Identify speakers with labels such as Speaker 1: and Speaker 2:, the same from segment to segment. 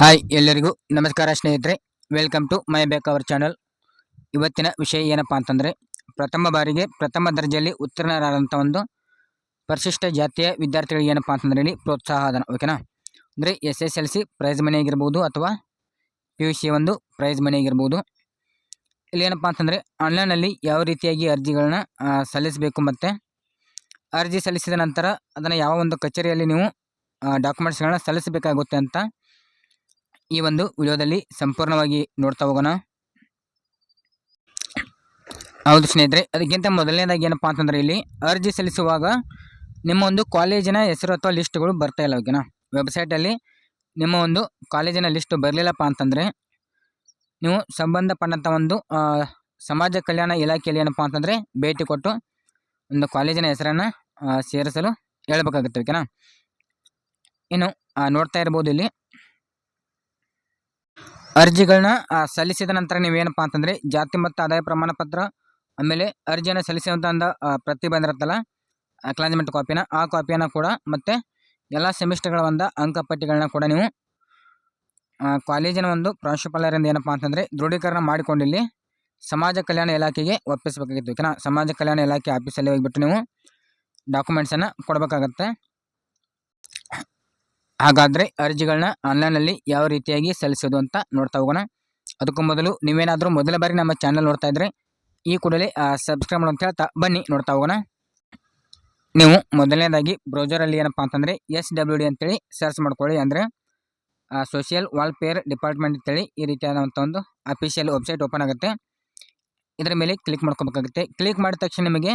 Speaker 1: Hi ಎಲ್ಲರಿಗೂ ನಮಸ್ಕಾರ ಸ್ನೇಹಿತರೆ. ವೆಲ್ಕಮ್ ಟು ಮೈ ಬೇಕ್ ಅವರ್ ಚಾನಲ್ ಇವತ್ತಿನ ವಿಷಯ ಏನಪ್ಪ ಅಂತಂದರೆ, ಪ್ರಥಮ ಬಾರಿಗೆ ಪ್ರಥಮ ದರ್ಜೆಯಲ್ಲಿ ಉತ್ತೀರ್ಣರಾದಂಥ ಒಂದು ಪರಿಶಿಷ್ಟ ಜಾತಿಯ ವಿದ್ಯಾರ್ಥಿಗಳಿಗೆ ಏನಪ್ಪ ಅಂತಂದ್ರೆ ಪ್ರೋತ್ಸಾಹ ಧನ ಓಕೆನಾ ಅಂದರೆ S S L C prize money ಆಗಿರ್ಬೋದು ಅಥವಾ ಪಿ ಯು ಸಿ ಒಂದು ಪ್ರೈಸ್ ಮನಿ ಆಗಿರ್ಬೋದು. ಇಲ್ಲಿ ಏನಪ್ಪ ಅಂತಂದರೆ ಆನ್ಲೈನಲ್ಲಿ ಯಾವ ರೀತಿಯಾಗಿ ಅರ್ಜಿಗಳನ್ನ ಸಲ್ಲಿಸಬೇಕು ಮತ್ತು ಅರ್ಜಿ ಸಲ್ಲಿಸಿದ ನಂತರ ಅದನ್ನು ಯಾವ ಒಂದು ಕಚೇರಿಯಲ್ಲಿ ನೀವು ಡಾಕ್ಯುಮೆಂಟ್ಸ್ಗಳನ್ನ ಸಲ್ಲಿಸಬೇಕಾಗುತ್ತೆ ಅಂತ ಈ ಒಂದು ವಿಡಿಯೋದಲ್ಲಿ ಸಂಪೂರ್ಣವಾಗಿ ನೋಡ್ತಾ ಹೋಗೋಣ. ಹೌದು ಸ್ನೇಹಿತರೆ, ಅದಕ್ಕಿಂತ ಮೊದಲನೇದಾಗಿ ಏನಪ್ಪ ಅಂತಂದರೆ ಇಲ್ಲಿ ಅರ್ಜಿ ಸಲ್ಲಿಸುವಾಗ ನಿಮ್ಮ ಒಂದು ಕಾಲೇಜಿನ ಹೆಸರು ಅಥವಾ ಲಿಸ್ಟ್ಗಳು ಬರ್ತಾ ಇಲ್ಲ ಓಕೆನಾ ವೆಬ್ಸೈಟಲ್ಲಿ ನಿಮ್ಮ ಒಂದು ಕಾಲೇಜಿನ ಲಿಸ್ಟ್ ಬರಲಿಲ್ಲಪ್ಪ ಅಂತಂದರೆ ನೀವು ಸಂಬಂಧಪಟ್ಟಂಥ ಒಂದು ಸಮಾಜ ಕಲ್ಯಾಣ ಇಲಾಖೆಯಲ್ಲಿ ಏನಪ್ಪ ಅಂತಂದರೆ ಭೇಟಿ ಕೊಟ್ಟು ಒಂದು ಕಾಲೇಜಿನ ಹೆಸರನ್ನು ಸೇರಿಸಲು ಹೇಳಬೇಕಾಗುತ್ತೆ ಓಕೆನಾ ಇನ್ನು ನೋಡ್ತಾ ಇರ್ಬೋದು ಇಲ್ಲಿ. ಅರ್ಜಿಗಳನ್ನ ಸಲ್ಲಿಸಿದ ನಂತರ ನೀವೇನಪ್ಪ ಅಂತಂದರೆ ಜಾತಿ ಮತ್ತು ಆದಾಯ ಪ್ರಮಾಣ ಪತ್ರ ಆಮೇಲೆ ಅರ್ಜಿಯನ್ನು ಆ, ಪ್ರತಿ ಬಂದಿರುತ್ತಲ್ಲ ಅಕ್ಲಾಂಜ್ಮೆಂಟ್ ಕಾಪಿನ ಆ ಕಾಪಿಯನ್ನು ಕೂಡ ಮತ್ತು ಎಲ್ಲ ಸೆಮಿಸ್ಟರ್ಗಳ ಒಂದು ಅಂಕಪಟ್ಟಿಗಳನ್ನ ಕೂಡ ನೀವು ಕಾಲೇಜಿನ ಒಂದು ಪ್ರಾಂಶುಪಾಲರಿಂದ ಏನಪ್ಪ ಅಂತಂದರೆ ದೃಢೀಕರಣ ಮಾಡಿಕೊಂಡಿಲ್ಲಿ ಸಮಾಜ ಕಲ್ಯಾಣ ಇಲಾಖೆಗೆ ಒಪ್ಪಿಸಬೇಕಾಗಿತ್ತು. ಓಕೆನಾ? ಸಮಾಜ ಕಲ್ಯಾಣ ಇಲಾಖೆ ಆಫೀಸಲ್ಲಿ ಹೋಗಿಬಿಟ್ಟು ನೀವು ಡಾಕ್ಯುಮೆಂಟ್ಸನ್ನು ಕೊಡಬೇಕಾಗತ್ತೆ. ಹಾಗಾದರೆ ಅರ್ಜಿಗಳನ್ನ ಆನ್ಲೈನಲ್ಲಿ ಯಾವ ರೀತಿಯಾಗಿ ಸಲ್ಲಿಸೋದು ಅಂತ ನೋಡ್ತಾ ಹೋಗೋಣ. ಅದಕ್ಕೂ ಮೊದಲು ನೀವೇನಾದರೂ ಮೊದಲ ಬಾರಿ ನಮ್ಮ ಚಾನಲ್ ನೋಡ್ತಾ ಇದ್ದರೆ ಈ ಕೂಡಲೇ ಸಬ್ಸ್ಕ್ರೈಬ್ ಮಾಡೋ ಅಂತ ಹೇಳ್ತಾ ಬನ್ನಿ, ನೋಡ್ತಾ ಹೋಗೋಣ. ನೀವು ಮೊದಲನೇದಾಗಿ ಬ್ರೌಸರಲ್ಲಿ ಏನಪ್ಪ ಅಂತಂದರೆ ಎಸ್ ಡಬ್ಲ್ಯೂ ಡಿ ಅಂತೇಳಿ ಸರ್ಚ್ ಮಾಡ್ಕೊಳ್ಳಿ ಅಂದರೆ ಸೋಷಿಯಲ್ ವಾಲ್ಪೇರ್ ಡಿಪಾರ್ಟ್ಮೆಂಟ್ ಅಂತೇಳಿ ಈ ರೀತಿಯಾದಂಥ ಒಂದು ಅಫಿಷಿಯಲ್ ವೆಬ್ಸೈಟ್ ಓಪನ್ ಆಗುತ್ತೆ. ಇದರ ಮೇಲೆ ಕ್ಲಿಕ್ ಮಾಡ್ಕೋಬೇಕಾಗುತ್ತೆ. ಕ್ಲಿಕ್ ಮಾಡಿದ ತಕ್ಷಣ ನಿಮಗೆ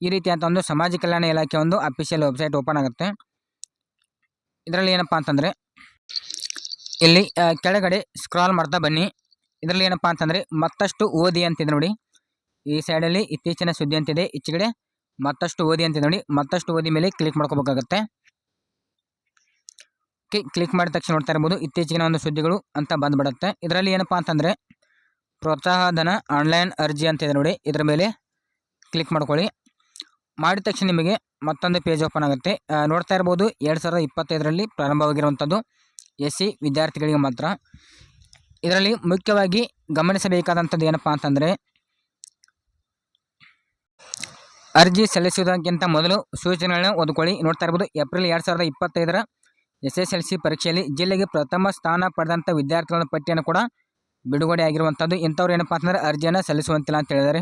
Speaker 1: ಈ ರೀತಿಯಾದಂಥ ಒಂದು ಸಮಾಜ ಕಲ್ಯಾಣ ಇಲಾಖೆ ಒಂದು ಅಫಿಷಿಯಲ್ ವೆಬ್ಸೈಟ್ ಓಪನ್ ಆಗುತ್ತೆ. ಇದರಲ್ಲಿ ಏನಪ್ಪ ಅಂತಂದರೆ, ಇಲ್ಲಿ ಕೆಳಗಡೆ ಸ್ಕ್ರಾಲ್ ಮಾಡ್ತಾ ಬನ್ನಿ. ಇದರಲ್ಲಿ ಏನಪ್ಪ ಅಂತಂದರೆ, ಮತ್ತಷ್ಟು ಓದಿ ಅಂತಿದೆ ನೋಡಿ. ಈ ಸೈಡಲ್ಲಿ ಇತ್ತೀಚಿನ ಸುದ್ದಿ ಅಂತಿದೆ. ಈಚೆಗಡೆ ಮತ್ತಷ್ಟು ಓದಿ ಅಂತಿದೆ ನೋಡಿ. ಮತ್ತಷ್ಟು ಓದಿ ಮೇಲೆ ಕ್ಲಿಕ್ ಮಾಡ್ಕೋಬೇಕಾಗತ್ತೆ. ಓಕೆ ಕ್ಲಿಕ್ ಮಾಡಿದ ತಕ್ಷಣ ನೋಡ್ತಾ ಇರ್ಬೋದು. ಇತ್ತೀಚಿನ ಒಂದು ಸುದ್ದಿಗಳು ಅಂತ ಬಂದುಬಿಡುತ್ತೆ. ಇದರಲ್ಲಿ ಏನಪ್ಪ ಅಂತಂದರೆ ಪ್ರೋತ್ಸಾಹಧನ ಆನ್ಲೈನ್ ಅರ್ಜಿ ಅಂತ ಇದೆ ನೋಡಿ. ಇದರ ಮೇಲೆ ಕ್ಲಿಕ್ ಮಾಡ್ಕೊಳ್ಳಿ. ಮಾಡಿದ ತಕ್ಷಣ ನಿಮಗೆ ಮತ್ತೊಂದು ಪೇಜ್ ಓಪನ್ ಆಗುತ್ತೆ. ನೋಡ್ತಾ ಇರ್ಬೋದು ಎರಡು ಸಾವಿರದ ಇಪ್ಪತ್ತೈದರಲ್ಲಿ ಪ್ರಾರಂಭವಾಗಿರುವಂಥದ್ದು ಎಸ್ ಸಿ ವಿದ್ಯಾರ್ಥಿಗಳಿಗೆ ಮಾತ್ರ. ಇದರಲ್ಲಿ ಮುಖ್ಯವಾಗಿ ಗಮನಿಸಬೇಕಾದಂಥದ್ದು ಏನಪ್ಪ ಅಂತಂದರೆ, ಅರ್ಜಿ ಸಲ್ಲಿಸುವುದಕ್ಕಿಂತ ಮೊದಲು ಸೂಚನೆಗಳನ್ನ ಓದ್ಕೊಳ್ಳಿ. ನೋಡ್ತಾ ಇರ್ಬೋದು ಏಪ್ರಿಲ್ ಎರಡು ಸಾವಿರದ ಇಪ್ಪತ್ತೈದರ ಎಸ್ ಎಸ್ ಎಲ್ ಸಿ ಪರೀಕ್ಷೆಯಲ್ಲಿ ಜಿಲ್ಲೆಗೆ ಪ್ರಥಮ ಸ್ಥಾನ ಪಡೆದಂಥ ವಿದ್ಯಾರ್ಥಿಗಳ ಪಟ್ಟಿಯನ್ನು ಕೂಡ ಬಿಡುಗಡೆ ಆಗಿರುವಂಥದ್ದು ಇಂಥವ್ರು ಏನಪ್ಪ ಅಂತಂದರೆ ಅರ್ಜಿಯನ್ನು ಸಲ್ಲಿಸುವಂತಿಲ್ಲ ಅಂತ ಹೇಳಿದ್ದಾರೆ.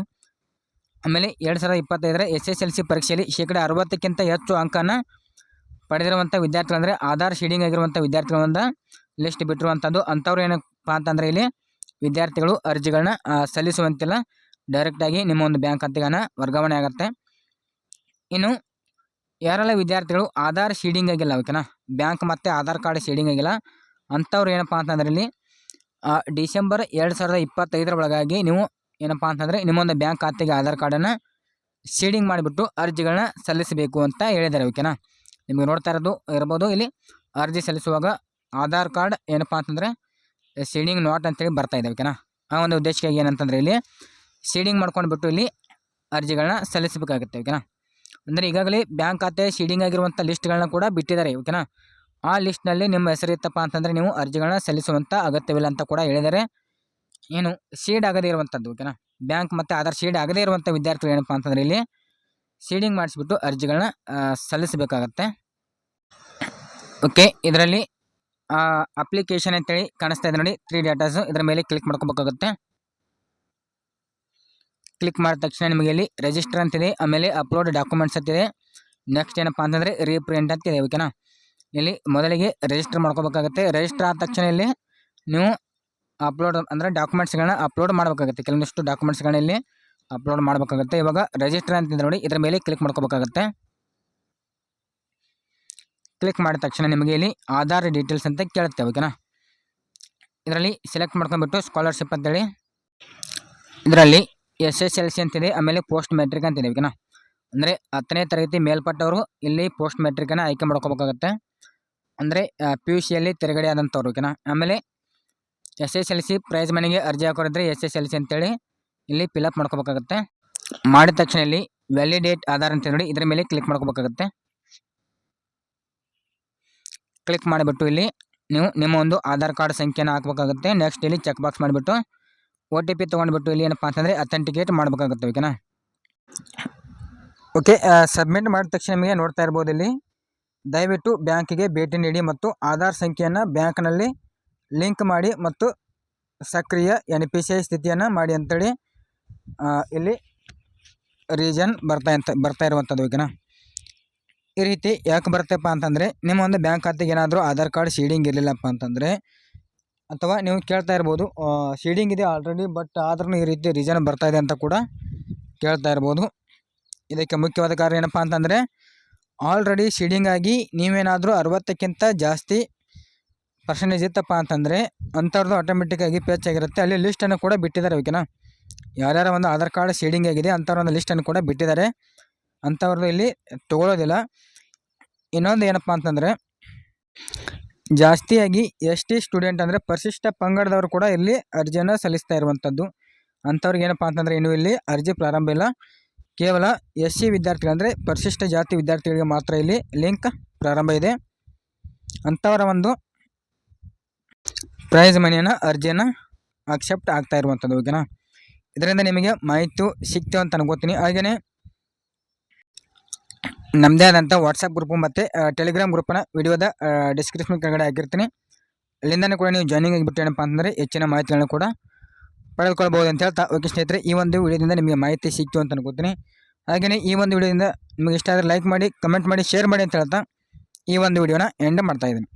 Speaker 1: ಆಮೇಲೆ ಎರಡು ಸಾವಿರದ ಇಪ್ಪತ್ತೈದರ ಎಸ್ ಎಸ್ ಎಲ್ ಸಿ ಪರೀಕ್ಷೆಯಲ್ಲಿ ಶೇಕಡ ಅರವತ್ತಕ್ಕಿಂತ ಹೆಚ್ಚು ಅಂಕನ ಪಡೆದಿರುವಂಥ ವಿದ್ಯಾರ್ಥಿಗಳು ಅಂದರೆ ಆಧಾರ್ ಶೀಡಿಂಗ್ ಆಗಿರುವಂಥ ವಿದ್ಯಾರ್ಥಿಗಳ ಒಂದು ಲಿಸ್ಟ್ ಬಿಟ್ಟಿರುವಂಥದ್ದು ಅಂಥವ್ರು ಏನಪ್ಪ ಅಂತಂದರೆ ಇಲ್ಲಿ ವಿದ್ಯಾರ್ಥಿಗಳು ಅರ್ಜಿಗಳನ್ನ ಸಲ್ಲಿಸುವಂತಿಲ್ಲ. ಡೈರೆಕ್ಟಾಗಿ ನಿಮ್ಮ ಒಂದು ಬ್ಯಾಂಕ್ ಖಾತೆಗನ ವರ್ಗಾವಣೆ ಆಗುತ್ತೆ. ಇನ್ನು ಯಾರೆಲ್ಲ ವಿದ್ಯಾರ್ಥಿಗಳು ಆಧಾರ್ ಶೀಡಿಂಗ್ ಆಗಿಲ್ಲ ಓಕೆನಾ? ಬ್ಯಾಂಕ್ ಮತ್ತು ಆಧಾರ್ ಕಾರ್ಡ್ ಶೀಡಿಂಗ್ ಆಗಿಲ್ಲ. ಅಂಥವ್ರು ಏನಪ್ಪ ಅಂತಂದ್ರೆ ಇಲ್ಲಿ ಡಿಸೆಂಬರ್ ಎರಡು ಸಾವಿರದ ಇಪ್ಪತ್ತೈದರ ಒಳಗಾಗಿ ನೀವು ಏನಪ್ಪ ಅಂತಂದರೆ ನಿಮ್ಮೊಂದು ಬ್ಯಾಂಕ್ ಖಾತೆಗೆ ಆಧಾರ್ ಕಾರ್ಡನ್ನು ಶೀಡಿಂಗ್ ಮಾಡಿಬಿಟ್ಟು ಅರ್ಜಿಗಳನ್ನ ಸಲ್ಲಿಸಬೇಕು ಅಂತ ಹೇಳಿದ್ದಾರೆ ಓಕೆನಾ ನಿಮಗೆ ನೋಡ್ತಾ ಇರೋದು ಇರ್ಬೋದು. ಇಲ್ಲಿ ಅರ್ಜಿ ಸಲ್ಲಿಸುವಾಗ ಆಧಾರ್ ಕಾರ್ಡ್ ಏನಪ್ಪ ಅಂತಂದರೆ ಶೀಡಿಂಗ್ ನೋಟ್ ಅಂತೇಳಿ ಬರ್ತಾ ಇದೆ ಓಕೆನಾ ಆ ಒಂದು ಉದ್ದೇಶಕ್ಕಾಗಿ ಏನಂತಂದರೆ ಇಲ್ಲಿ ಶೀಡಿಂಗ್ ಮಾಡ್ಕೊಂಡು ಬಿಟ್ಟು ಇಲ್ಲಿ ಅರ್ಜಿಗಳನ್ನ ಸಲ್ಲಿಸಬೇಕಾಗುತ್ತೆ ಓಕೆನಾ ಅಂದರೆ ಈಗಾಗಲೇ ಬ್ಯಾಂಕ್ ಖಾತೆ ಶೀಡಿಂಗ್ ಆಗಿರುವಂಥ ಲಿಸ್ಟ್ಗಳನ್ನ ಕೂಡ ಬಿಟ್ಟಿದ್ದಾರೆ ಓಕೆನಾ ಆ ಲಿಸ್ಟ್ನಲ್ಲಿ ನಿಮ್ಮ ಹೆಸರು ಇತ್ತಪ್ಪ ಅಂತಂದರೆ ನೀವು ಅರ್ಜಿಗಳನ್ನ ಸಲ್ಲಿಸುವಂಥ ಅಗತ್ಯವಿಲ್ಲ ಅಂತ ಕೂಡ ಹೇಳಿದ್ದಾರೆ. ಏನು ಸೀಡ್ ಆಗದೇ ಇರುವಂಥದ್ದು ಓಕೆನಾ ಬ್ಯಾಂಕ್ ಮತ್ತು ಆಧಾರ್ ಶೀಡ್ ಆಗದೇ ಇರುವಂಥ ವಿದ್ಯಾರ್ಥಿಗಳು ಏನಪ್ಪ ಅಂತಂದರೆ ಇಲ್ಲಿ ಸೀಡಿಂಗ್ ಮಾಡಿಸ್ಬಿಟ್ಟು ಅರ್ಜಿಗಳನ್ನ ಸಲ್ಲಿಸಬೇಕಾಗತ್ತೆ. ಓಕೆ ಇದರಲ್ಲಿ ಅಪ್ಲಿಕೇಶನ್ ಅಂತೇಳಿ ಕಾಣಿಸ್ತಾ ಇದೆ ನೋಡಿ ತ್ರೀ ಡೇಟಾಸು ಇದರ ಮೇಲೆ ಕ್ಲಿಕ್ ಮಾಡ್ಕೋಬೇಕಾಗುತ್ತೆ. ಕ್ಲಿಕ್ ಮಾಡಿದ ತಕ್ಷಣ ನಿಮಗೆ ಇಲ್ಲಿ ರಿಜಿಸ್ಟರ್ ಅಂತಿದೆ, ಆಮೇಲೆ ಅಪ್ಲೋಡ್ ಡಾಕ್ಯುಮೆಂಟ್ಸ್ ಅಂತಿದೆ. ನೆಕ್ಸ್ಟ್ ಏನಪ್ಪ ಅಂತಂದರೆ ರೀಪ್ರಿಂಟ್ ಅಂತಿದೆ ಓಕೆನಾ ಇಲ್ಲಿ ಮೊದಲಿಗೆ ರಿಜಿಸ್ಟರ್ ಮಾಡ್ಕೋಬೇಕಾಗುತ್ತೆ. ರಿಜಿಸ್ಟರ್ ಆದ ತಕ್ಷಣ ಇಲ್ಲಿ ನೀವು ಅಪ್ಲೋಡ್ ಅಂದರೆ ಡಾಕ್ಯುಮೆಂಟ್ಸ್ಗಳನ್ನ ಅಪ್ಲೋಡ್ ಮಾಡಬೇಕಾಗುತ್ತೆ. ಕೆಲವೊಂದಿಷ್ಟು ಡಾಕ್ಯುಮೆಂಟ್ಸ್ಗಳನ್ನ ಇಲ್ಲಿ ಅಪ್ಲೋಡ್ ಮಾಡಬೇಕಾಗುತ್ತೆ. ಇವಾಗ ರಿಜಿಸ್ಟರ್ ಅಂತಿದೆ ನೋಡಿ, ಇದರ ಮೇಲೆ ಕ್ಲಿಕ್ ಮಾಡ್ಕೋಬೇಕಾಗುತ್ತೆ. ಕ್ಲಿಕ್ ಮಾಡಿದ ತಕ್ಷಣ ನಿಮಗೆ ಇಲ್ಲಿ ಆಧಾರ್ ಡೀಟೇಲ್ಸ್ ಅಂತ ಕೇಳುತ್ತೆ, ಓಕೆನಾ? ಇದರಲ್ಲಿ ಸೆಲೆಕ್ಟ್ ಮಾಡ್ಕೊಂಡ್ಬಿಟ್ಟು ಸ್ಕಾಲರ್ಶಿಪ್ ಅಂತೇಳಿ. ಇದರಲ್ಲಿ ಎಸ್ ಎಸ್ ಎಲ್ ಸಿ ಅಂತಿದೆ ಆಮೇಲೆ ಪೋಸ್ಟ್ ಮೆಟ್ರಿಕ್ ಅಂತಿದೆ ಓಕೆನಾ? ಅಂದರೆ ಹತ್ತನೇ ತರಗತಿ ಮೇಲ್ಪಟ್ಟವರು ಇಲ್ಲಿ ಪೋಸ್ಟ್ ಮೆಟ್ರಿಕನ್ನು ಆಯ್ಕೆ ಮಾಡ್ಕೋಬೇಕಾಗತ್ತೆ. ಅಂದರೆ ಪಿ ಯು ಸಿಯಲ್ಲಿ ತಿರುಗಡೆ ಆದಂಥವ್ರು, ಓಕೆನಾ? ಆಮೇಲೆ S S L C prize ಮನೆಗೆ ಅರ್ಜಿ ಹಾಕೋರಿದ್ರೆ ಎಸ್ ಎಸ್ ಎಲ್ ಸಿ ಅಂತೇಳಿ ಇಲ್ಲಿ ಫಿಲಪ್ ಮಾಡ್ಕೋಬೇಕಾಗತ್ತೆ. ಮಾಡಿದ ತಕ್ಷಣ ಇಲ್ಲಿ ವ್ಯಾಲಿಡೇಟ್ ಆಧಾರ್ ಅಂತ ನೋಡಿ ಇದರ ಮೇಲೆ ಕ್ಲಿಕ್ ಮಾಡ್ಕೋಬೇಕಾಗತ್ತೆ. ಕ್ಲಿಕ್ ಮಾಡಿಬಿಟ್ಟು ಇಲ್ಲಿ ನೀವು ನಿಮ್ಮ ಒಂದು ಆಧಾರ್ ಕಾರ್ಡ್ ಸಂಖ್ಯೆನ ಹಾಕ್ಬೇಕಾಗುತ್ತೆ. ನೆಕ್ಸ್ಟ್ ಇಲ್ಲಿ ಚೆಕ್ ಬಾಕ್ಸ್ ಮಾಡಿಬಿಟ್ಟು ಒ ಟಿ ಪಿ ತೊಗೊಂಡ್ಬಿಟ್ಟು ಇಲ್ಲಿ ಏನಪ್ಪ ಅಂತಂದರೆ ಅಥೆಂಟಿಕೇಟ್ ಮಾಡಬೇಕಾಗುತ್ತೆ ಓಕೆನಾ ಓಕೆ ಸಬ್ಮಿಟ್ ಮಾಡಿದ ತಕ್ಷಣ ನಿಮಗೆ ನೋಡ್ತಾ ಇರ್ಬೋದು ಇಲ್ಲಿ. ದಯವಿಟ್ಟು ಬ್ಯಾಂಕಿಗೆ ಭೇಟಿ ನೀಡಿ ಮತ್ತು ಆಧಾರ್ ಸಂಖ್ಯೆಯನ್ನು ಬ್ಯಾಂಕ್ನಲ್ಲಿ ಲಿಂಕ್ ಮಾಡಿ ಮತ್ತು ಸಕ್ರಿಯ ಎನ್ ಪಿ ಸಿ ಐ ಸ್ಥಿತಿಯನ್ನು ಮಾಡಿ ಅಂತೇಳಿ ಆ, ಇಲ್ಲಿ ರೀಸನ್ ಬರ್ತಾ ಅಂತ ಬರ್ತಾ ಇರುವಂಥದ್ದು ಓಕೆನಾ? ಈ ರೀತಿ ಯಾಕೆ ಬರ್ತೇಪ್ಪ ಅಂತಂದರೆ ನಿಮ್ಮ ಒಂದು ಬ್ಯಾಂಕ್ ಖಾತೆಗೆ ಏನಾದರೂ ಆಧಾರ್ ಕಾರ್ಡ್ ಶೀಡಿಂಗ್ ಇರಲಿಲ್ಲಪ್ಪ ಅಂತಂದರೆ ಅಥವಾ ನೀವು ಕೇಳ್ತಾ ಇರ್ಬೋದು ಶೀಡಿಂಗ್ ಇದೆ ಆಲ್ರೆಡಿ ಬಟ್ ಆದ್ರೂ ಈ ರೀತಿ ರೀಸನ್ ಬರ್ತಾ ಇದೆ ಅಂತ ಕೂಡ ಕೇಳ್ತಾ ಇರ್ಬೋದು. ಇದಕ್ಕೆ ಮುಖ್ಯವಾದ ಕಾರಣ ಏನಪ್ಪ ಅಂತಂದರೆ ಆಲ್ರೆಡಿ ಶೀಡಿಂಗ್ ಆಗಿ ನೀವೇನಾದರೂ ಅರವತ್ತಕ್ಕಿಂತ ಜಾಸ್ತಿ ಪರ್ಸೆಂಟೇಜ್ ಇತ್ತಪ್ಪ ಅಂತಂದರೆ ಅಂಥವ್ರದ್ದು ಆಟೋಮೆಟಿಕ್ಕಾಗಿ ಪೇಚ್ ಆಗಿರುತ್ತೆ. ಅಲ್ಲಿ ಲಿಸ್ಟನ್ನು ಕೂಡ ಬಿಟ್ಟಿದ್ದಾರೆ ಓಕೆನಾ ಯಾರ್ಯಾರ ಒಂದು ಆಧಾರ್ ಕಾರ್ಡ್ ಶೇಡಿಂಗ್ ಆಗಿದೆ ಅಂಥವ್ರ ಒಂದು ಲಿಸ್ಟನ್ನು ಕೂಡ ಬಿಟ್ಟಿದ್ದಾರೆ. ಅಂಥವ್ರದ್ದು ಇಲ್ಲಿ ತೊಗೊಳೋದಿಲ್ಲ. ಇನ್ನೊಂದು ಏನಪ್ಪ ಅಂತಂದರೆ, ಜಾಸ್ತಿಯಾಗಿ ಎಸ್ ಟಿ ಸ್ಟೂಡೆಂಟ್ ಅಂದರೆ ಪರಿಶಿಷ್ಟ ಪಂಗಡದವರು ಕೂಡ ಇಲ್ಲಿ ಅರ್ಜಿಯನ್ನು ಸಲ್ಲಿಸ್ತಾ ಇರುವಂಥದ್ದು ಅಂಥವ್ರಿಗೆ ಏನಪ್ಪ ಅಂತಂದರೆ, ಇನ್ನೂ ಇಲ್ಲಿ ಅರ್ಜಿ ಪ್ರಾರಂಭ ಇಲ್ಲ. ಕೇವಲ ಎಸ್ ಸಿ ವಿದ್ಯಾರ್ಥಿಗಳು ಅಂದರೆ ಪರಿಶಿಷ್ಟ ಜಾತಿ ವಿದ್ಯಾರ್ಥಿಗಳಿಗೆ ಮಾತ್ರ ಇಲ್ಲಿ ಲಿಂಕ್ ಪ್ರಾರಂಭ ಇದೆ. ಅಂಥವರ ಒಂದು ಪ್ರೈಸ್ ಮನಿಯನ್ನು ಅರ್ಜಿಯನ್ನು ಅಕ್ಸೆಪ್ಟ್ ಆಗ್ತಾ ಇರುವಂಥದ್ದು ಓಕೆನಾ ಇದರಿಂದ ನಿಮಗೆ ಮಾಹಿತಿ ಸಿಕ್ತು ಅಂತ ಅನ್ಕೋತೀನಿ. ಹಾಗೆಯೇ ನಮ್ಮದೇ ಆದಂಥ ವಾಟ್ಸಪ್ ಗ್ರೂಪು ಮತ್ತು ಟೆಲಿಗ್ರಾಮ್ ಗ್ರೂಪನ್ನು ವಿಡಿಯೋದ ಡಿಸ್ಕ್ರಿಪ್ಷನ್ ಕೆಳಗಡೆ ಹಾಕಿರ್ತೀನಿ. ಅಲ್ಲಿಂದನೂ ಕೂಡ ನೀವು ಜಾಯ್ನಿಂಗ್ ಆಗಿಬಿಟ್ಟು ಏನಪ್ಪ ಅಂತಂದರೆ ಹೆಚ್ಚಿನ ಮಾಹಿತಿಗಳನ್ನು ಕೂಡ ಪಡೆದುಕೊಳ್ಬೋದು ಅಂತ ಹೇಳ್ತಾ. ಓಕೆ ಸ್ನೇಹಿತರೆ, ಈ ಒಂದು ವಿಡಿಯೋದಿಂದ ನಿಮಗೆ ಮಾಹಿತಿ ಸಿಕ್ತು ಅಂತ ಅನ್ಕೋತೀನಿ. ಹಾಗೆಯೇ ಈ ಒಂದು ವಿಡಿಯೋದಿಂದ ನಿಮಗೆ ಇಷ್ಟ ಆದರೆ ಲೈಕ್ ಮಾಡಿ ಕಮೆಂಟ್ ಮಾಡಿ ಶೇರ್ ಮಾಡಿ ಅಂತ ಹೇಳ್ತಾ ಈ ಒಂದು ವಿಡಿಯೋನ ಎಂಡ್ ಮಾಡ್ತಾ ಇದ್ದೀನಿ.